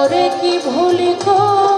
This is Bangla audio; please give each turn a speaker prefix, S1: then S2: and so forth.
S1: অজ্ঞানী কি ভুলি কর